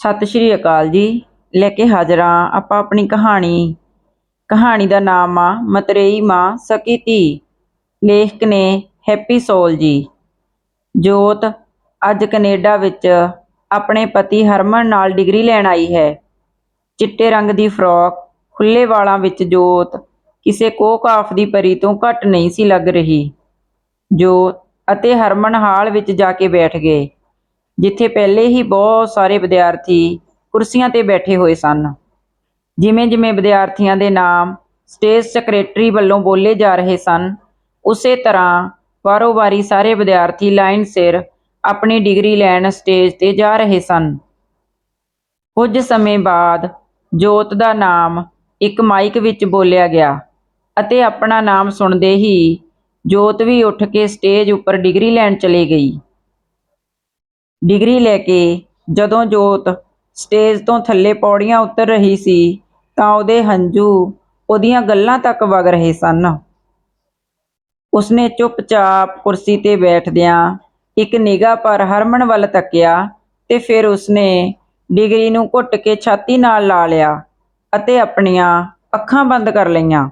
ਸਤਿ ਸ਼੍ਰੀ ਅਕਾਲ ਜੀ। ਲੈ ਕੇ ਹਾਜ਼ਰ ਹਾਂ ਆਪਾਂ ਆਪਣੀ ਕਹਾਣੀ। ਕਹਾਣੀ ਦਾ ਨਾਮ ਆ, ਮਤਰੇਈ ਮਾਂ ਸਕੀ ਧੀ। ਲੇਖਕ ਨੇ ਹੈਪੀ ਸੋਲ ਜੀ। ਜੋਤ ਅੱਜ ਕੈਨੇਡਾ ਵਿੱਚ ਆਪਣੇ ਪਤੀ ਹਰਮਨ ਨਾਲ ਡਿਗਰੀ ਲੈਣ ਆਈ ਹੈ। ਚਿੱਟੇ ਰੰਗ ਦੀ ਫਰੋਕ ਖੁੱਲੇ ਵਾਲਾਂ ਵਿੱਚ ਜੋਤ, ਕਿਸੇ ਕੋਕਾਫ ਦੀ ਪਰੀ ਤੋਂ ਘੱਟ ਨਹੀਂ ਸੀ ਲੱਗ ਰਹੀ। ਜੋਤ ਅਤੇ ਹਰਮਨ ਹਾਲ ਵਿੱਚ ਜਾ ਕੇ ਬੈਠ ਗਏ। ਜਿੱਥੇ ਪਹਿਲੇ ਹੀ ਬਹੁਤ ਸਾਰੇ ਵਿਦਿਆਰਥੀ ਕੁਰਸੀਆਂ ਤੇ ਬੈਠੇ ਹੋਏ ਸਨ। ਜਿਵੇਂ-ਜਿਵੇਂ ਵਿਦਿਆਰਥੀਆਂ ਦੇ ਨਾਮ ਸਟੇਜ ਸੈਕਟਰੀ ਵੱਲੋਂ ਬੋਲੇ ਜਾ ਰਹੇ ਸਨ, ਉਸੇ ਤਰ੍ਹਾਂ ਵਾਰੋ-ਵਾਰੀ ਸਾਰੇ ਵਿਦਿਆਰਥੀ ਲਾਈਨ ਸਿਰ ਆਪਣੀ ਡਿਗਰੀ ਲੈਣ ਸਟੇਜ ਤੇ ਜਾ ਰਹੇ ਸਨ। ਕੁਝ ਸਮੇਂ ਬਾਅਦ ਜੋਤ ਦਾ ਨਾਮ ਇੱਕ ਮਾਈਕ ਵਿੱਚ ਬੋਲਿਆ ਗਿਆ ਅਤੇ ਆਪਣਾ ਨਾਮ ਸੁਣਦੇ ਹੀ ਜੋਤ ਵੀ ਉੱਠ ਕੇ ਸਟੇਜ ਉੱਪਰ ਡਿਗਰੀ ਲੈਣ ਚਲੇ ਗਈ। ਡਿਗਰੀ ਲੈ ਕੇ ਜਦੋਂ ਜੋਤ ਸਟੇਜ ਤੋਂ ਥੱਲੇ ਪੌੜੀਆਂ ਉਤਰ ਰਹੀ ਸੀ ਤਾਂ ਉਹਦੇ ਹੰਝੂ ਉਹਦੀਆਂ ਗੱਲਾਂ ਤੱਕ ਵਗ ਰਹੇ ਸਨ। ਉਸਨੇ ਚੁੱਪਚਾਪ ਕੁਰਸੀ ਤੇ ਬੈਠਦਿਆਂ ਇੱਕ ਨਿਗਾਹ ਪਰ ਹਰਮਨ ਵੱਲ ਤੱਕਿਆ ਤੇ ਫਿਰ ਉਸਨੇ ਡਿਗਰੀ ਨੂੰ ਘੁੱਟ ਕੇ ਛਾਤੀ ਨਾਲ ਲਾ ਲਿਆ ਅਤੇ ਆਪਣੀਆਂ ਅੱਖਾਂ ਬੰਦ ਕਰ ਲਈਆਂ।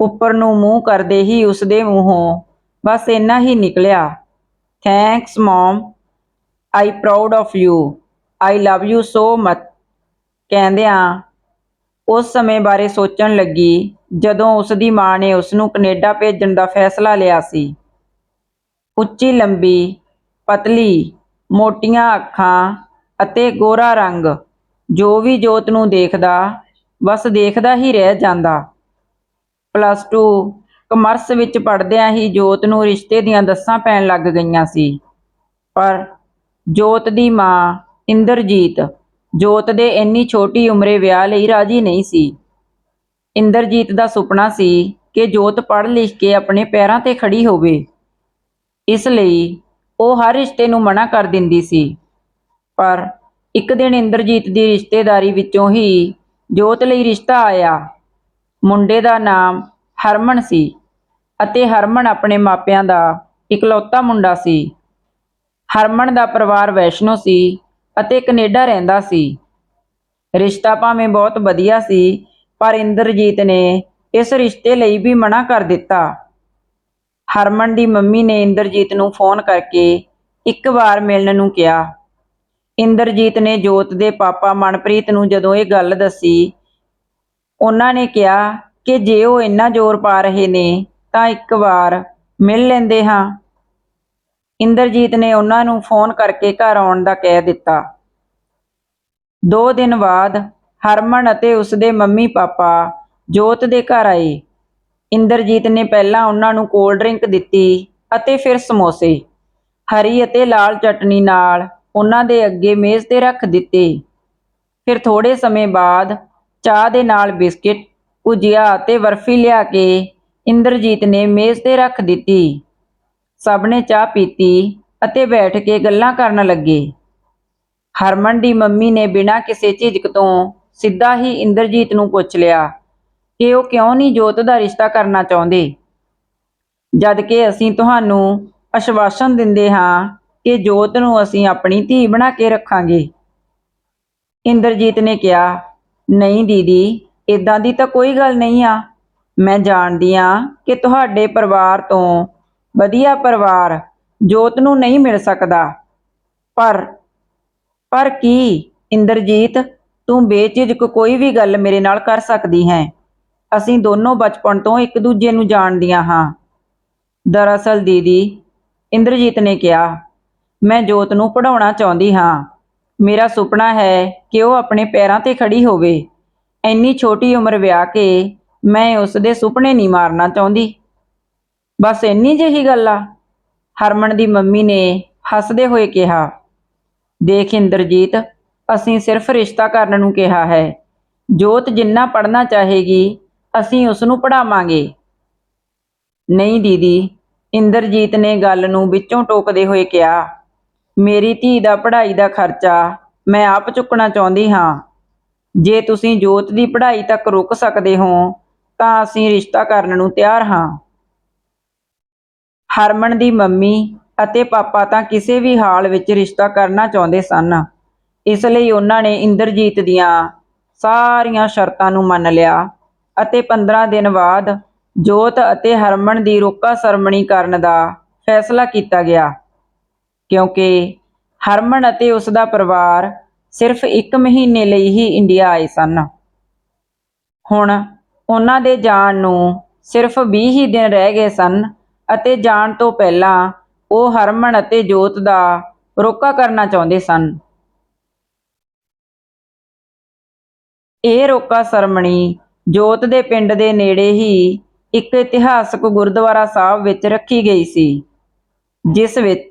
ਉੱਪਰ ਨੂੰ ਮੂੰਹ ਕਰਦੇ ਹੀ ਉਸਦੇ ਮੂੰਹੋਂ ਬਸ ਇੰਨਾ ਹੀ ਨਿਕਲਿਆ। Thanks, mum. I proud of you I love you so much ਕਹਿੰਦਿਆਂ ਉਸ ਸਮੇਂ ਬਾਰੇ ਸੋਚਣ ਲੱਗੀ ਜਦੋਂ ਉਸ ਦੀ ਮਾਂ ਨੇ ਉਸ ਨੂੰ ਕੈਨੇਡਾ ਭੇਜਣ ਦਾ ਫੈਸਲਾ ਲਿਆ ਸੀ। ਉੱਚੀ ਲੰਬੀ, ਪਤਲੀ, ਮੋਟੀਆਂ ਅੱਖਾਂ ਅਤੇ ਗੋਰਾ ਰੰਗ, ਜੋ ਵੀ ਜੋਤ ਨੂੰ ਦੇਖਦਾ, ਬਸ ਦੇਖਦਾ ਹੀ ਰਹਿ ਜਾਂਦਾ। ਪਲੱਸ 2 ਕਮਰਸ ਵਿੱਚ ਪੜ੍ਹਦਿਆਂ ਹੀ ਜੋਤ ਨੂੰ ਰਿਸ਼ਤੇ ਦੀਆਂ ਦੱਸਾਂ ਪੈਣ ਲੱਗ ਗਈਆਂ ਸੀ। ਪਰ ਜੋਤ ਦੀ ਮਾਂ ਇੰਦਰਜੀਤ। ਜੋਤ ਦੇ ਇੰਨੀ ਛੋਟੀ ਉਮਰੇ ਵਿਆਹ ਲਈ ਰਾਜੀ ਨਹੀਂ ਸੀ। ਇੰਦਰਜੀਤ ਦਾ ਸੁਪਨਾ ਸੀ ਕਿ ਜੋਤ ਪੜ੍ਹ ਲਿਖ ਕੇ ਆਪਣੇ ਪੈਰਾਂ ਤੇ ਖੜੀ ਹੋਵੇ। ਇਸ ਲਈ ਉਹ ਹਰ ਰਿਸ਼ਤੇ ਨੂੰ ਮਨਾ ਕਰ ਦਿੰਦੀ ਸੀ। ਪਰ ਇੱਕ ਦਿਨ ਇੰਦਰਜੀਤ ਦੀ ਰਿਸ਼ਤੇਦਾਰੀ ਵਿੱਚੋਂ ਹੀ ਜੋਤ ਲਈ ਰਿਸ਼ਤਾ ਆਇਆ। ਮੁੰਡੇ ਦਾ ਨਾਮ ਹਰਮਨ ਸੀ ਅਤੇ ਹਰਮਨ ਆਪਣੇ ਮਾਪਿਆਂ ਦਾ ਇਕਲੌਤਾ ਮੁੰਡਾ ਸੀ। ਹਰਮਨ ਦਾ ਪਰਿਵਾਰ ਵੈਸ਼ਨੋ ਸੀ ਅਤੇ ਕੈਨੇਡਾ ਰਹਿੰਦਾ ਸੀ। ਰਿਸ਼ਤਾ ਭਾਵੇਂ ਬਹੁਤ ਵਧੀਆ ਸੀ, ਪਰ ਇੰਦਰਜੀਤ ਨੇ ਇਸ ਰਿਸ਼ਤੇ ਲਈ ਵੀ ਮਨਾ ਕਰ ਦਿੱਤਾ। ਹਰਮਨ ਦੀ ਮੰਮੀ ਨੇ ਇੰਦਰਜੀਤ ਨੂੰ ਫੋਨ ਕਰਕੇ ਇੱਕ ਵਾਰ ਮਿਲਣ ਨੂੰ ਕਿਹਾ। ਇੰਦਰਜੀਤ ਨੇ ਜੋਤ ਦੇ ਪਾਪਾ ਮਨਪ੍ਰੀਤ ਨੂੰ ਜਦੋਂ ਇਹ ਗੱਲ ਦੱਸੀ, ਉਹਨਾਂ ਨੇ ਕਿਹਾ ਕਿ ਜੇ ਉਹ ਇੰਨਾ ਜ਼ੋਰ ਪਾ ਰਹੇ ਨੇ, ਤਾਂ ਇੱਕ ਵਾਰ ਮਿਲ ਲੈਂਦੇ ਹਾਂ। ਇੰਦਰਜੀਤ ਨੇ ਉਹਨਾਂ ਨੂੰ ਫੋਨ ਕਰਕੇ ਘਰ ਆਉਣ ਦਾ ਕਹਿ ਦਿੱਤਾ। ਦੋ ਦਿਨ ਬਾਅਦ ਹਰਮਨ ਅਤੇ ਉਸਦੇ ਮੰਮੀ ਪਾਪਾ ਜੋਤ ਦੇ ਘਰ ਆਏ। ਇੰਦਰਜੀਤ ਨੇ ਪਹਿਲਾਂ ਉਹਨਾਂ ਨੂੰ ਕੋਲਡ ਡਰਿੰਕ ਦਿੱਤੀ ਅਤੇ ਫਿਰ ਸਮੋਸੇ। ਹਰੀ ਅਤੇ ਲਾਲ ਚਟਨੀ ਨਾਲ ਉਹਨਾਂ ਦੇ ਅੱਗੇ ਮੇਜ਼ ਤੇ ਰੱਖ ਦਿੱਤੇ। ਫਿਰ ਥੋੜੇ ਸਮੇਂ ਬਾਅਦ ਚਾਹ ਦੇ ਨਾਲ ਬਿਸਕਿਟ, ਭੁਜੀਆ ਅਤੇ ਬਰਫੀ ਲਿਆ ਕੇ ਇੰਦਰਜੀਤ ਨੇ ਮੇਜ਼ ਤੇ ਰੱਖ ਦਿੱਤੀ। ਸਭ ਨੇ ਚਾਹ ਪੀਤੀ ਅਤੇ ਬੈਠ ਕੇ ਗੱਲਾਂ ਕਰਨ ਲੱਗੇ। ਹਰਮਨ ਦੀ ਮੰਮੀ ਨੇ ਬਿਨਾਂ ਕਿਸੇ ਝਿਜਕ ਤੋਂ ਸਿੱਧਾ ਹੀ ਇੰਦਰਜੀਤ ਨੂੰ ਪੁੱਛ ਲਿਆ ਕਿ ਉਹ ਕਿਉਂ ਨਹੀਂ ਜੋਤ ਦਾ ਰਿਸ਼ਤਾ ਕਰਨਾ ਚਾਹੁੰਦੇ? ਜਦ ਕਿ ਅਸੀਂ ਤੁਹਾਨੂੰ ਅਸ਼ਵਾਸਨ ਦਿੰਦੇ ਹਾਂ ਕਿ ਜੋਤ ਨੂੰ ਅਸੀਂ ਆਪਣੀ ਧੀ ਬਣਾ ਕੇ ਰੱਖਾਂਗੇ। ਇੰਦਰਜੀਤ ਨੇ ਕਿਹਾ, ਨਹੀਂ ਦੀਦੀ ਇਦਾਂ ਦੀ ਤਾਂ ਕੋਈ ਗੱਲ ਨਹੀਂ ਆ। ਮੈਂ ਜਾਣਦੀ ਆ ਕਿ ਤੁਹਾਡੇ ਪਰਿਵਾਰ ਤੋਂ ਵਧੀਆ ਪਰਿਵਾਰ ਜੋਤ ਨੂੰ ਨਹੀਂ ਮਿਲ ਸਕਦਾ। ਪਰ ਪਰ ਕੀ ਇੰਦਰਜੀਤ, ਤੂੰ ਬੇਝਿਜਕ ਕੋਈ ਵੀ ਗੱਲ ਮੇਰੇ ਨਾਲ ਕਰ ਸਕਦੀ ਹੈ? ਅਸੀਂ ਦੋਨੋਂ ਬਚਪਨ ਤੋਂ ਇੱਕ ਦੂਜੇ ਨੂੰ ਜਾਣਦੀਆਂ ਹਾਂ। ਦਰਅਸਲ ਦੀਦੀ, ਇੰਦਰਜੀਤ ਨੇ ਕਿਹਾ, ਮੈਂ ਜੋਤ ਨੂੰ ਪੜਾਉਣਾ ਚਾਹੁੰਦੀ ਹਾਂ। ਮੇਰਾ ਸੁਪਨਾ ਹੈ ਕਿ ਉਹ ਆਪਣੇ ਪੈਰਾਂ ਤੇ ਖੜੀ ਹੋਵੇ। ਇੰਨੀ ਛੋਟੀ ਉਮਰ ਵਿਆਹ ਕੇ ਮੈਂ ਉਸ ਦੇ ਸੁਪਨੇ ਨਹੀਂ ਮਾਰਨਾ ਚਾਹੁੰਦੀ। ਬਸ ਇੰਨੀ ਜਿਹੀ ਗੱਲ ਆ। ਹਰਮਨ ਦੀ ਮੰਮੀ ਨੇ ਹੱਸਦੇ ਹੋਏ ਕਿਹਾ, ਦੇਖ ਇੰਦਰਜੀਤ, ਅਸੀਂ ਸਿਰਫ ਰਿਸ਼ਤਾ ਕਰਨ ਨੂੰ ਕਿਹਾ ਹੈ। ਜੋਤ ਜਿੰਨਾ ਪੜ੍ਹਨਾ ਚਾਹੇਗੀ, ਅਸੀਂ ਉਸ ਨੂੰ ਪੜਾਵਾਂਗੇ ਨਹੀਂ ਦੀਦੀ, ਇੰਦਰਜੀਤ ਨੇ ਗੱਲ ਨੂੰ ਵਿੱਚੋਂ ਟੋਕਦੇ ਹੋਏ ਕਿਹਾ, ਮੇਰੀ ਧੀ ਦਾ ਪੜ੍ਹਾਈ ਦਾ ਖਰਚਾ ਮੈਂ ਆਪ ਚੁੱਕਣਾ ਚਾਹੁੰਦੀ ਹਾਂ। ਜੇ ਤੁਸੀਂ ਜੋਤ ਦੀ ਪੜ੍ਹਾਈ ਤੱਕ ਰੁਕ ਸਕਦੇ ਹੋ, ਤਾਂ ਅਸੀਂ ਰਿਸ਼ਤਾ ਕਰਨ ਨੂੰ ਤਿਆਰ ਹਾਂ। ਹਰਮਨ ਦੀ ਮੰਮੀ ਅਤੇ ਪਾਪਾ ਤਾਂ ਕਿਸੇ ਵੀ ਹਾਲ ਵਿੱਚ ਰਿਸ਼ਤਾ ਕਰਨਾ ਚਾਹੁੰਦੇ ਸਨ। ਇਸ ਲਈ ਉਹਨਾਂ ਨੇ ਇੰਦਰਜੀਤ ਦੀਆਂ ਸਾਰੀਆਂ ਸ਼ਰਤਾਂ ਨੂੰ ਮੰਨ ਲਿਆ ਅਤੇ 15 ਦਿਨ ਬਾਅਦ ਜੋਤ ਅਤੇ ਹਰਮਨ ਦੀ ਰੋਕਾ ਸਰਮਣੀ ਕਰਨ ਦਾ ਫੈਸਲਾ ਕੀਤਾ ਗਿਆ। ਕਿਉਂਕਿ ਹਰਮਨ ਅਤੇ ਉਸ ਦਾ ਪਰਿਵਾਰ ਸਿਰਫ 1 ਮਹੀਨੇ ਲਈ ਹੀ ਇੰਡੀਆ ਆਏ ਸਨ। ਹੁਣ ਉਹਨਾਂ ਦੇ ਜਾਣ ਨੂੰ ਸਿਰਫ 20 ਹੀ ਦਿਨ ਰਹਿ ਗਏ ਸਨ ਅਤੇ ਜਾਣ ਤੋਂ ਪਹਿਲਾਂ ਉਹ ਹਰਮਨ ਅਤੇ ਜੋਤ ਦਾ ਰੋਕਾ ਕਰਨਾ ਚਾਹੁੰਦੇ ਸਨ। ਇਹ ਰੋਕਾ ਸਰਮਣੀ ਜੋਤ ਦੇ ਪਿੰਡ ਦੇ ਨੇੜੇ ਹੀ ਇੱਕ ਇਤਿਹਾਸਕ ਗੁਰਦੁਆਰਾ ਸਾਹਿਬ ਵਿੱਚ ਰੱਖੀ ਗਈ ਸੀ, ਜਿਸ ਵਿੱਚ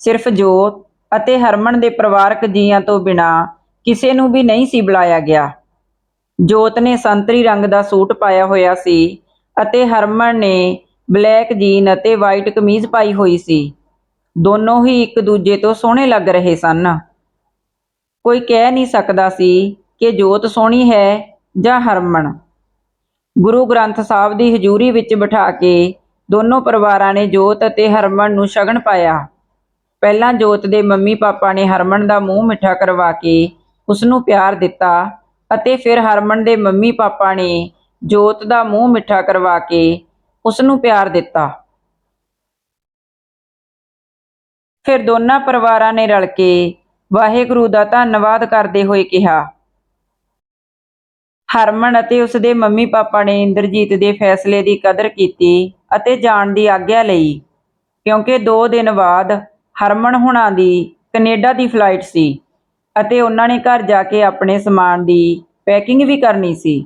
ਸਿਰਫ ਜੋਤ ਅਤੇ ਹਰਮਨ ਦੇ ਪਰਿਵਾਰਕ ਜੀਆਂ ਤੋਂ ਬਿਨਾ ਕਿਸੇ ਨੂੰ ਵੀ ਨਹੀਂ ਸੀ ਬੁਲਾਇਆ ਗਿਆ। ਜੋਤ ਨੇ ਸੰਤਰੀ ਰੰਗ ਦਾ ਸੂਟ ਪਾਇਆ ਹੋਇਆ ਸੀ ਅਤੇ ਹਰਮਨ ਨੇ ਬਲੈਕ ਜੀਨ ਅਤੇ ਵਾਈਟ ਕਮੀਜ਼ ਪਾਈ ਹੋਈ ਸੀ। ਦੋਨੋਂ ਹੀ ਇੱਕ ਦੂਜੇ ਤੋਂ ਸੋਹਣੇ ਲੱਗ ਰਹੇ ਸਨ। ਕੋਈ ਕਹਿ ਨਹੀਂ ਸਕਦਾ ਸੀ ਕਿ ਜੋਤ ਸੋਹਣੀ ਹੈ ਜਾਂ ਹਰਮਨ। ਗੁਰੂ ਗ੍ਰੰਥ ਸਾਹਿਬ ਦੀ ਹਜ਼ੂਰੀ ਵਿੱਚ ਬਿਠਾ ਕੇ ਦੋਨੋਂ ਪਰਿਵਾਰਾਂ ਨੇ ਜੋਤ ਅਤੇ ਹਰਮਨ ਨੂੰ ਸ਼ਗਨ ਪਾਇਆ। ਪਹਿਲਾਂ ਜੋਤ ਦੇ ਮੰਮੀ ਪਾਪਾ ਨੇ ਹਰਮਨ ਦਾ ਮੂੰਹ ਮਿੱਠਾ ਕਰਵਾ ਕੇ ਉਸ ਨੂੰ ਪਿਆਰ ਦਿੱਤਾ ਅਤੇ ਫਿਰ ਹਰਮਨ ਦੇ ਮੰਮੀ ਪਾਪਾ ਨੇ ਜੋਤ ਦਾ ਮੂੰਹ ਮਿੱਠਾ ਕਰਵਾ ਕੇ ਉਸ ਨੂੰ ਪਿਆਰ ਦਿੱਤਾ। ਫਿਰ ਦੋਨਾਂ ਪਰਿਵਾਰਾਂ ਨੇ ਰਲ ਕੇ ਵਾਹਿਗੁਰੂ ਦਾ ਧੰਨਵਾਦ ਕਰਦੇ ਹੋਏ ਕਿਹਾ, ਹਰਮਨ ਅਤੇ ਉਸ ਦੇ ਮੰਮੀ ਪਾਪਾ ਨੇ ਇੰਦਰਜੀਤ ਦੇ ਫੈਸਲੇ ਦੀ ਕਦਰ ਕੀਤੀ ਅਤੇ ਜਾਣ ਦੀ ਆਗਿਆ ਲਈ, ਕਿਉਂਕਿ 2 ਦਿਨ ਬਾਅਦ ਹਰਮਨ ਹੁਣਾਂ ਦੀ ਕੈਨੇਡਾ ਦੀ ਫਲਾਈਟ ਸੀ ਅਤੇ ਉਹਨਾਂ ਨੇ ਘਰ ਜਾ ਕੇ ਆਪਣੇ ਸਮਾਨ ਦੀ ਪੈਕਿੰਗ ਵੀ ਕਰਨੀ ਸੀ।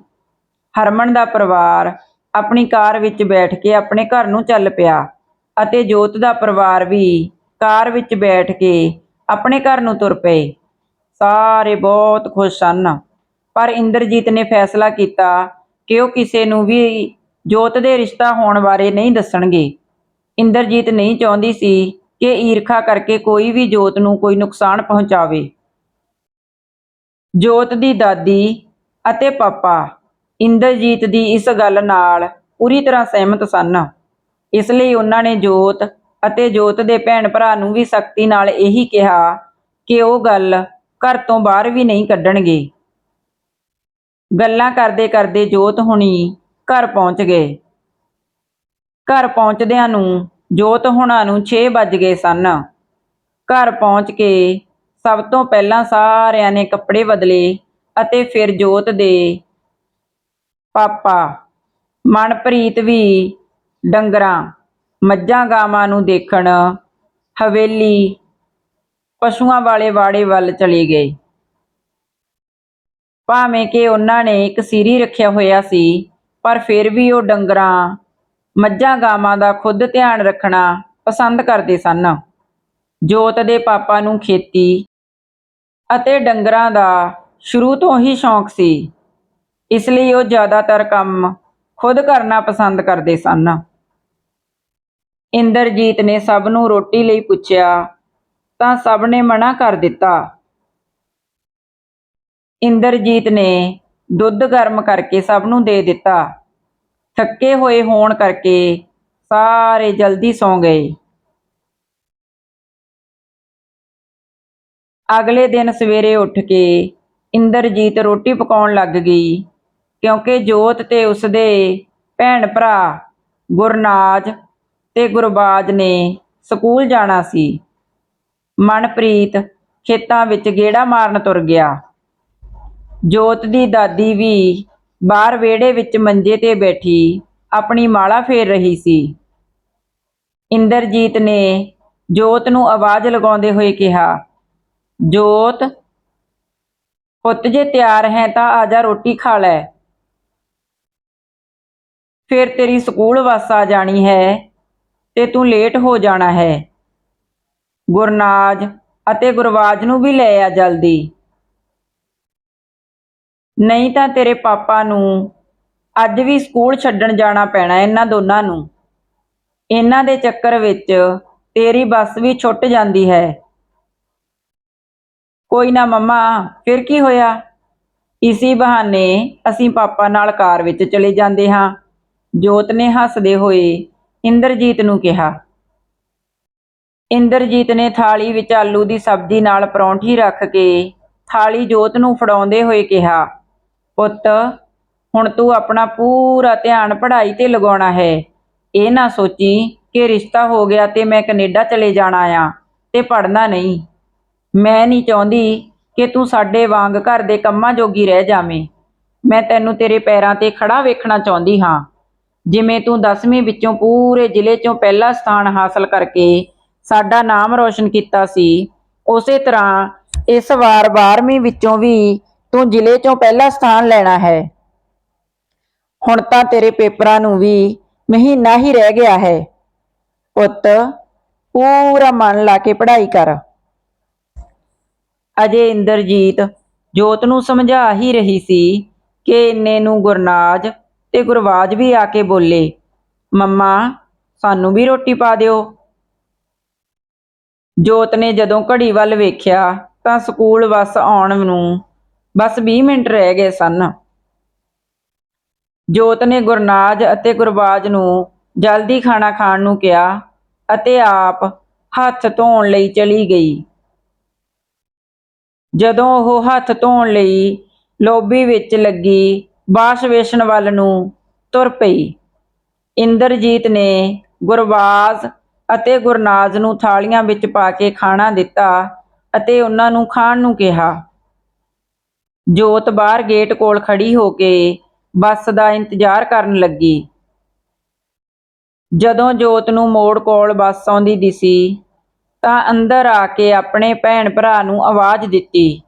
ਹਰਮਨ ਦਾ ਪਰਿਵਾਰ ਆਪਣੀ ਕਾਰ ਵਿੱਚ ਬੈਠ ਕੇ ਆਪਣੇ ਘਰ ਨੂੰ ਚੱਲ ਪਿਆ ਅਤੇ ਜੋਤ ਦਾ ਪਰਿਵਾਰ ਵੀ ਕਾਰ ਵਿੱਚ ਬੈਠ ਕੇ ਆਪਣੇ ਘਰ ਨੂੰ ਤੁਰ ਪਏ। ਸਾਰੇ ਬਹੁਤ ਖੁਸ਼ ਸਨ। ਪਰ ਇੰਦਰਜੀਤ ਨੇ ਫੈਸਲਾ ਕੀਤਾ ਕਿ ਉਹ ਕਿਸੇ ਨੂੰ ਵੀ ਜੋਤ ਦੇ ਰਿਸ਼ਤਾ ਹੋਣ ਬਾਰੇ ਨਹੀਂ ਦੱਸਣਗੇ। ਇੰਦਰਜੀਤ ਨਹੀਂ ਚਾਹੁੰਦੀ ਸੀ ਕਿ ਈਰਖਾ ਕਰਕੇ ਕੋਈ ਵੀ ਜੋਤ ਨੂੰ ਕੋਈ ਨੁਕਸਾਨ ਪਹੁੰਚਾਵੇ। ਜੋਤ ਦੀ ਦਾਦੀ ਅਤੇ ਪਾਪਾ ਇੰਦਰਜੀਤ ਦੀ ਇਸ ਗੱਲ ਨਾਲ ਪੂਰੀ ਤਰ੍ਹਾਂ ਸਹਿਮਤ ਸਨ। ਇਸ ਲਈ ਉਹਨਾਂ ਨੇ ਜੋਤ ਅਤੇ ਜੋਤ ਦੇ ਭੈਣ ਭਰਾ ਨੂੰ ਵੀ ਸਖਤੀ ਨਾਲ ਇਹੀ ਕਿਹਾ ਕਿ ਉਹ ਗੱਲ ਘਰ ਤੋਂ ਬਾਹਰ ਵੀ ਨਹੀਂ ਕੱਢਣਗੇ। ਗੱਲਾਂ ਕਰਦੇ ਕਰਦੇ ਜੋਤ ਹੁਣੀ ਘਰ ਪਹੁੰਚ ਗਏ। ਘਰ ਪਹੁੰਚਦਿਆਂ ਨੂੰ ਜੋਤ ਹੁਣਾਂ ਨੂੰ 6 ਵੱਜ ਗਏ ਸਨ। ਘਰ ਪਹੁੰਚ ਕੇ ਸਭ ਤੋਂ ਪਹਿਲਾਂ ਸਾਰਿਆਂ ਨੇ ਕੱਪੜੇ ਬਦਲੇ ਅਤੇ ਫਿਰ ਜੋਤ ਦੇ ਪਾਪਾ, ਮਨਪ੍ਰੀਤ ਵੀ ਡੰਗਰਾਂ, ਮੱਝਾਂ ਗਾਵਾਂ ਨੂੰ ਦੇਖਣ ਹਵੇਲੀ ਪਸ਼ੂਆਂ ਵਾਲੇ ਵਾੜੇ ਵੱਲ ਚਲੇ ਗਏ। ਭਾਵੇਂ ਕਿ ਉਹਨਾਂ ਨੇ ਇੱਕ ਸੀਰੀ ਰੱਖਿਆ ਹੋਇਆ ਸੀ, ਪਰ ਫਿਰ ਵੀ ਉਹ ਡੰਗਰਾਂ, ਮੱਝਾਂ ਗਾਵਾਂ ਦਾ ਖੁਦ ਧਿਆਨ ਰੱਖਣਾ ਪਸੰਦ ਕਰਦੇ ਸਨ। ਜੋਤ ਦੇ ਪਾਪਾ ਨੂੰ ਖੇਤੀ ਅਤੇ ਡੰਗਰਾਂ ਦਾ ਸ਼ੁਰੂ ਤੋਂ ਹੀ ਸ਼ੌਂਕ ਸੀ। ਇਸ ਲਈ ਉਹ ਜ਼ਿਆਦਾਤਰ ਕੰਮ ਖੁਦ ਕਰਨਾ ਪਸੰਦ ਕਰਦੇ ਸਨ। ਇੰਦਰਜੀਤ ਨੇ ਸਭ ਨੂੰ ਰੋਟੀ ਲਈ ਪੁੱਛਿਆ, ਤਾਂ ਸਭ ਨੇ ਮਨਾ ਕਰ ਦਿੱਤਾ। ਇੰਦਰਜੀਤ ਨੇ ਦੁੱਧ ਗਰਮ ਕਰਕੇ ਸਭ ਨੂੰ ਦੇ ਦਿੱਤਾ। ਥੱਕੇ ਹੋਏ ਹੋਣ ਕਰਕੇ ਸਾਰੇ ਜਲਦੀ ਸੌਂ ਗਏ। ਅਗਲੇ ਦਿਨ ਸਵੇਰੇ ਉੱਠ ਕੇ ਇੰਦਰਜੀਤ ਰੋਟੀ ਪਕਾਉਣ ਲੱਗ ਗਈ। ਕਿਉਂਕਿ ਜੋਤ ਤੇ ਉਸਦੇ ਭੈਣ ਭਰਾ ਗੁਰਨਾਜ ਤੇ ਗੁਰਬਾਜ ਨੇ ਸਕੂਲ ਜਾਣਾ ਸੀ। ਮਨਪ੍ਰੀਤ ਖੇਤਾਂ ਵਿੱਚ ਗੇੜਾ ਮਾਰਨ ਤੁਰ ਗਿਆ। ਜੋਤ ਦੀ ਦਾਦੀ ਵੀ ਬਾਹਰ ਵਿਹੜੇ ਵਿੱਚ ਮੰਜੇ ਤੇ ਬੈਠੀ ਆਪਣੀ ਮਾਲਾ ਫੇਰ ਰਹੀ ਸੀ। ਇੰਦਰਜੀਤ ਨੇ ਜੋਤ ਨੂੰ ਆਵਾਜ਼ ਲਗਾਉਂਦੇ ਹੋਏ ਕਿਹਾ, ਜੋਤ, ਪੁੱਤ ਜੇ ਤਿਆਰ ਹੈ ਤਾਂ ਆ ਜਾ ਰੋਟੀ ਖਾ ਲੈ। ਫਿਰ ਤੇਰੀ ਸਕੂਲ ਬੱਸ ਆ ਜਾਣੀ ਹੈ ਤੇ ਤੂੰ ਲੇਟ ਹੋ ਜਾਣਾ ਹੈ। ਗੁਰਨਾਜ ਅਤੇ ਗੁਰਵਾਜ ਨੂੰ ਵੀ ਲੈ ਆ ਜਲਦੀ। ਨਹੀਂ ਤਾਂ ਤੇਰੇ ਪਾਪਾ ਨੂੰ ਅੱਜ ਵੀ ਸਕੂਲ ਛੱਡਣ ਜਾਣਾ ਪੈਣਾ ਇਹਨਾਂ ਦੋਨਾਂ ਨੂੰ। ਇਹਨਾਂ ਦੇ ਚੱਕਰ ਵਿੱਚ ਤੇਰੀ ਬੱਸ ਵੀ ਛੁੱਟ ਜਾਂਦੀ ਹੈ। ਕੋਈ ਨਾ ਮੰਮਾ, ਫਿਰ ਕੀ ਹੋਇਆ? ਇਸੀ ਬਹਾਨੇ ਅਸੀਂ ਪਾਪਾ ਨਾਲ ਕਾਰ ਵਿੱਚ ਚਲੇ ਜਾਂਦੇ ਹਾਂ। ਜੋਤ ਨੇ ਹੱਸਦੇ ਹੋਏ ਇੰਦਰਜੀਤ ਨੂੰ ਕਿਹਾ, ਇੰਦਰਜੀਤ ਨੇ ਥਾਲੀ ਵਿੱਚ ਆਲੂ ਦੀ ਸਬਜ਼ੀ ਨਾਲ ਪਰੌਂਠੀ ਰੱਖ ਕੇ ਥਾਲੀ ਜੋਤ ਨੂੰ ਫੜਾਉਂਦੇ ਹੋਏ ਕਿਹਾ, ਪੁੱਤ, ਹੁਣ ਤੂੰ ਆਪਣਾ ਪੂਰਾ ਧਿਆਨ ਪੜ੍ਹਾਈ ਤੇ ਲਗਾਉਣਾ ਹੈ। ਇਹ ਨਾ ਸੋਚੀ ਕਿ ਰਿਸ਼ਤਾ ਹੋ ਗਿਆ ਤੇ ਮੈਂ ਕੈਨੇਡਾ ਚਲੇ ਜਾਣਾ ਆ ਤੇ ਪੜ੍ਹਨਾ ਨਹੀਂ। ਮੈਂ ਨਹੀਂ ਚਾਹੁੰਦੀ ਕਿ ਤੂੰ ਸਾਡੇ ਵਾਂਗ ਘਰ ਦੇ ਕੰਮਾਂ ਜੋਗੀ ਰਹਿ ਜਾਵੇਂ। ਮੈਂ ਤੈਨੂੰ ਤੇਰੇ ਪੈਰਾਂ ਤੇ ਖੜਾ ਵੇਖਣਾ ਚਾਹੁੰਦੀ ਹਾਂ। ਜਿਵੇਂ ਤੂੰ 10ਵੀਂ ਵਿੱਚੋਂ ਪੂਰੇ ਜ਼ਿਲ੍ਹੇ 'ਚੋਂ ਪਹਿਲਾ ਸਥਾਨ ਹਾਸਲ ਕਰਕੇ ਸਾਡਾ ਨਾਮ ਰੋਸ਼ਨ ਕੀਤਾ ਸੀ, ਉਸੇ ਤਰ੍ਹਾਂ ਇਸ ਵਾਰ 12ਵੀਂ ਵਿੱਚੋਂ ਵੀ ਤੂੰ ਜ਼ਿਲ੍ਹੇ 'ਚੋਂ ਪਹਿਲਾ ਸਥਾਨ ਲੈਣਾ ਹੈ। ਹੁਣ ਤਾਂ ਤੇਰੇ ਪੇਪਰਾਂ ਨੂੰ ਵੀ ਮਹੀਨਾ ਹੀ ਰਹਿ ਗਿਆ ਹੈ। ਪੁੱਤ, ਪੂਰਾ ਮਨ ਲਾ ਕੇ ਪੜ੍ਹਾਈ ਕਰ। ਅਜੇ ਇੰਦਰਜੀਤ ਜੋਤ ਨੂੰ ਸਮਝਾ ਹੀ ਰਹੀ ਸੀ ਕਿ ਇੰਨੇ ਨੂੰ ਗੁਰਨਾਜ ਤੇ ਗੁਰਵਾਜ ਵੀ ਆ ਕੇ ਬੋਲੇ, ਮੰਮਾ, ਸਾਨੂੰ ਵੀ ਰੋਟੀ ਪਾ ਦਿਓ। ਜੋਤ ਨੇ ਜਦੋਂ ਘੜੀ ਵੱਲ ਵੇਖਿਆ ਤਾਂ ਸਕੂਲ ਬੱਸ ਆਉਣ ਨੂੰ ਬਸ 20 ਮਿੰਟ ਰਹਿ ਗਏ ਸਨ। ਜੋਤ ਨੇ ਗੁਰਨਾਜ ਅਤੇ ਗੁਰਬਾਜ ਨੂੰ ਜਲਦੀ ਖਾਣਾ ਖਾਣ ਨੂੰ ਕਿਹਾ ਅਤੇ ਆਪ ਹੱਥ ਧੋਣ ਲਈ ਚਲੀ ਗਈ। ਜਦੋਂ ਉਹ ਹੱਥ ਧੋਣ ਲਈ ਲੋਬੀ ਵਿੱਚ ਲੱਗੀ ਬਾਸ਼ ਵੇਸ਼ਣ ਵੱਲ ਨੂੰ ਤੁਰ ਪਈ। ਇੰਦਰਜੀਤ ਨੇ ਗੁਰਬਾਜ਼ ਅਤੇ ਗੁਰਨਾਜ਼ ਨੂੰ ਥਾਲੀਆਂ ਵਿੱਚ ਪਾ ਕੇ ਖਾਣਾ ਦਿੱਤਾ ਅਤੇ ਉਹਨਾਂ ਨੂੰ ਖਾਣ ਨੂੰ ਕਿਹਾ। ਜੋਤ ਬਾਹਰ ਗੇਟ ਕੋਲ ਖੜੀ ਹੋ ਕੇ ਬੱਸ ਦਾ ਇੰਤਜ਼ਾਰ ਕਰਨ ਲੱਗੀ। ਜਦੋਂ ਜੋਤ ਨੂੰ ਮੋੜ ਕੋਲ ਬੱਸ ਆਉਂਦੀ ਦਿਸੀ ਤਾਂ ਅੰਦਰ ਆ ਕੇ ਆਪਣੇ ਭੈਣ ਭਰਾ ਨੂੰ ਆਵਾਜ਼ ਦਿੱਤੀ।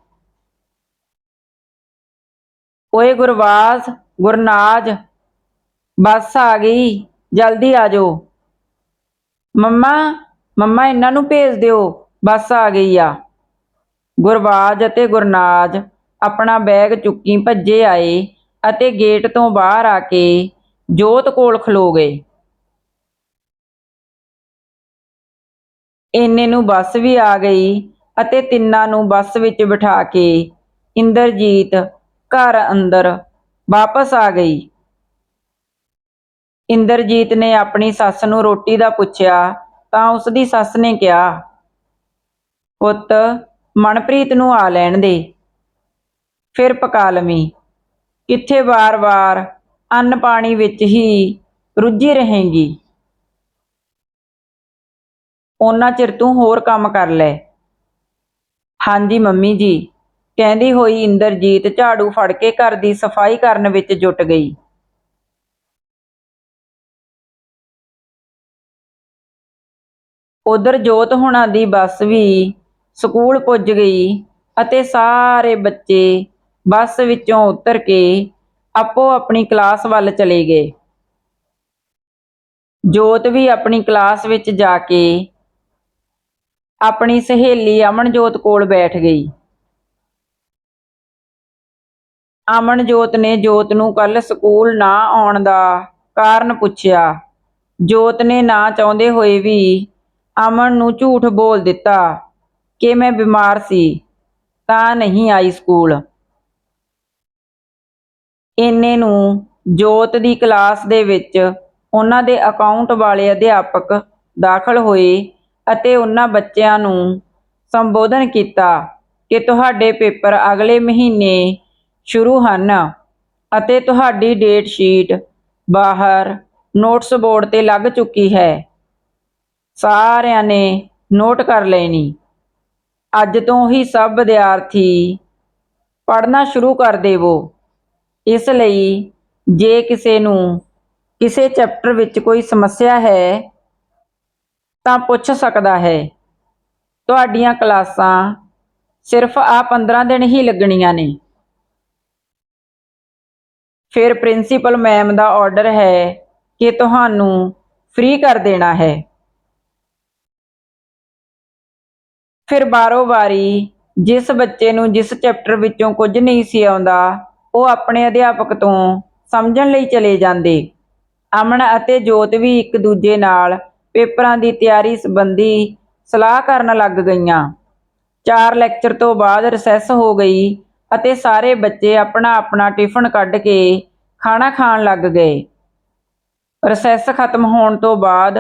ਓਏ ਗੁਰਵਾਜ਼ ਗੁਰਨਾਜ, ਬੱਸ ਆ ਗਈ, ਜਲਦੀ ਆ ਜਾਓ। ਮੰਮਾ ਮੰਮਾ ਇਹਨਾਂ ਨੂੰ ਭੇਜ ਦਿਓ, ਬੱਸ ਆ ਗਈ ਆ। ਗੁਰਬਾਜ ਅਤੇ ਗੁਰਨਾਜ ਆਪਣਾ ਬੈਗ ਚੁੱਕੀ ਭੱਜੇ ਆਏ ਅਤੇ ਗੇਟ ਤੋਂ ਬਾਹਰ ਆ ਕੇ ਜੋਤ ਕੋਲ ਖਲੋ ਗਏ। ਇੰਨੇ ਨੂੰ ਬੱਸ ਵੀ ਆ ਗਈ ਅਤੇ ਤਿੰਨਾਂ ਨੂੰ ਬੱਸ ਵਿੱਚ ਬਿਠਾ ਕੇ ਇੰਦਰਜੀਤ ਘਰ ਅੰਦਰ ਵਾਪਸ ਆ ਗਈ। ਇੰਦਰਜੀਤ ਨੇ ਆਪਣੀ ਸੱਸ ਨੂੰ ਰੋਟੀ ਦਾ ਪੁੱਛਿਆ, ਤਾਂ ਉਸ ਦੀ ਸੱਸ ਨੇ ਕਿਹਾ, ਪੁੱਤ, ਮਨਪ੍ਰੀਤ ਨੂੰ ਆ ਲੈਣ ਦੇ। ਫਿਰ ਪਕਾ ਲਵੀਂ ਕਿੱਥੇ ਵਾਰ-ਵਾਰ ਅੰਨ ਪਾਣੀ ਵਿੱਚ ਹੀ ਰੁੱਝੀ ਰਹੇਂਗੀ। ਉਹਨਾਂ ਚਿਰ ਤੂੰ ਹੋਰ ਕੰਮ ਕਰ ਲੈ। ਹਾਂਜੀ, ਮੰਮੀ ਜੀ। ਕਹਿੰਦੀ ਹੋਈ ਇੰਦਰਜੀਤ ਝਾੜੂ ਫੜ ਕੇ ਘਰ ਦੀ ਸਫ਼ਾਈ ਕਰਨ ਵਿੱਚ ਜੁਟ ਗਈ। ਉਧਰ ਜੋਤ ਹੁਣਾਂ ਦੀ ਬੱਸ ਵੀ ਸਕੂਲ ਪੁੱਜ ਗਈ ਅਤੇ ਸਾਰੇ ਬੱਚੇ ਬੱਸ ਵਿੱਚੋਂ ਉਤਰ ਕੇ ਆਪੋ ਆਪਣੀ ਕਲਾਸ ਵੱਲ ਚਲੇ ਗਏ। ਜੋਤ ਵੀ ਆਪਣੀ ਕਲਾਸ ਵਿੱਚ ਜਾ ਕੇ ਆਪਣੀ ਸਹੇਲੀ ਅਮਨਜੋਤ ਕੋਲ ਬੈਠ ਗਈ। ਅਮਨਜੋਤ ਨੇ ਜੋਤ ਨੂੰ ਕੱਲ ਸਕੂਲ ਨਾ ਆਉਣ ਦਾ ਕਾਰਨ ਪੁੱਛਿਆ। ਜੋਤ ਨੇ ਨਾ ਚਾਹੁੰਦੇ ਹੋਏ ਵੀ ਅਮਨ ਨੂੰ ਝੂਠ ਬੋਲ ਦਿੱਤਾ ਕਿ ਮੈਂ ਬਿਮਾਰ ਸੀ, ਤਾਂ ਨਹੀਂ ਆਈ ਸਕੂਲ। ਇੰਨੇ ਨੂੰ ਜੋਤ ਦੀ ਕਲਾਸ ਦੇ ਵਿੱਚ ਉਹਨਾਂ ਦੇ ਅਕਾਊਂਟ ਵਾਲੇ ਅਧਿਆਪਕ ਦਾਖਲ ਹੋਏ ਅਤੇ ਉਹਨਾਂ ਬੱਚਿਆਂ ਨੂੰ ਸੰਬੋਧਨ ਕੀਤਾ ਕਿ ਤੁਹਾਡੇ ਪੇਪਰ ਅਗਲੇ ਮਹੀਨੇ ਸ਼ੁਰੂ ਹਨ ਅਤੇ ਤੁਹਾਡੀ ਡੇਟ ਸ਼ੀਟ ਬਾਹਰ ਨੋਟਸ ਬੋਰਡ ਤੇ ਲੱਗ ਚੁੱਕੀ ਹੈ। ਸਾਰਿਆਂ ਨੇ ਨੋਟ ਕਰ ਲੈਣੀ। ਅੱਜ ਤੋਂ ਹੀ ਸਭ ਵਿਦਿਆਰਥੀ ਪੜ੍ਹਨਾ ਸ਼ੁਰੂ ਕਰ ਦੇਵੋ। ਇਸ ਲਈ ਜੇ ਕਿਸੇ ਨੂੰ ਕਿਸੇ ਚੈਪਟਰ ਵਿੱਚ ਕੋਈ ਸਮੱਸਿਆ ਹੈ, ਤਾਂ ਪੁੱਛ ਸਕਦਾ ਹੈ। ਤੁਹਾਡੀਆਂ ਕਲਾਸਾਂ ਸਿਰਫ ਆ 15 ਦਿਨ ਹੀ ਲੱਗਣੀਆਂ ਨੇ। ਫਿਰ ਪ੍ਰਿੰਸੀਪਲ ਮੈਮ ਦਾ ਆਰਡਰ ਹੈ ਕਿ ਤੁਹਾਨੂੰ ਫ੍ਰੀ ਕਰ ਦੇਣਾ ਹੈ। ਫਿਰ ਬਾਰੋ ਵਾਰੀ ਜਿਸ ਬੱਚੇ ਨੂੰ ਜਿਸ ਚੈਪਟਰ ਵਿੱਚੋਂ ਕੁਝ ਨਹੀਂ ਸੀ ਆਉਂਦਾ, ਉਹ ਆਪਣੇ ਅਧਿਆਪਕ ਤੋਂ ਸਮਝਣ ਲਈ ਚਲੇ ਜਾਂਦੇ। ਅਮਨ ਅਤੇ ਜੋਤ ਵੀ ਇੱਕ ਦੂਜੇ ਨਾਲ ਪੇਪਰਾਂ ਦੀ ਤਿਆਰੀ ਸੰਬੰਧੀ ਸਲਾਹ ਕਰਨ ਲੱਗ ਗਈਆਂ। ਚਾਰ ਲੈਕਚਰ ਤੋਂ ਬਾਅਦ ਰਿਸੈਸ ਹੋ ਗਈ। ਅਤੇ ਸਾਰੇ ਬੱਚੇ ਆਪਣਾ ਆਪਣਾ ਟਿਫਨ ਕੱਢ ਕੇ ਖਾਣਾ ਖਾਣ ਲੱਗ ਗਏ। ਰਿਸੈਸ ਖਤਮ ਹੋਣ ਤੋਂ ਬਾਅਦ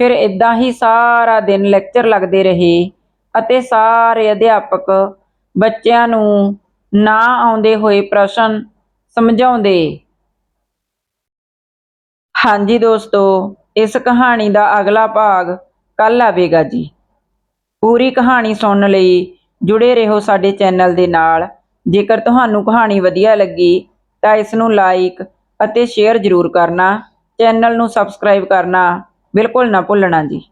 ਫਿਰ ਇਦਾਂ ਹੀ ਸਾਰਾ ਦਿਨ ਲੈਕਚਰ ਲੱਗਦੇ ਰਹੇ ਅਤੇ ਸਾਰੇ ਅਧਿਆਪਕ ਬੱਚਿਆਂ ਨੂੰ ਨਾ ਆਉਂਦੇ ਹੋਏ ਪ੍ਰਸ਼ਨ ਸਮਝਾਉਂਦੇ। ਹਾਂਜੀ ਦੋਸਤੋ, ਇਸ ਕਹਾਣੀ ਦਾ ਅਗਲਾ ਭਾਗ ਕੱਲ ਆਵੇਗਾ ਜੀ। ਪੂਰੀ ਕਹਾਣੀ ਸੁਣਨ ਲਈ ਜੁੜੇ ਰਹੋ ਸਾਡੇ ਚੈਨਲ ਦੇ ਨਾਲ। ਜੇਕਰ ਤੁਹਾਨੂੰ ਕਹਾਣੀ ਵਧੀਆ ਲੱਗੀ ਤਾਂ ਇਸ ਨੂੰ ਲਾਈਕ ਅਤੇ ਸ਼ੇਅਰ ਜ਼ਰੂਰ ਕਰਨਾ ਚੈਨਲ ਨੂੰ ਸਬਸਕ੍ਰਾਈਬ ਕਰਨਾ, ਬਿਲਕੁਲ ਨਾ ਭੁੱਲਣਾ ਜੀ।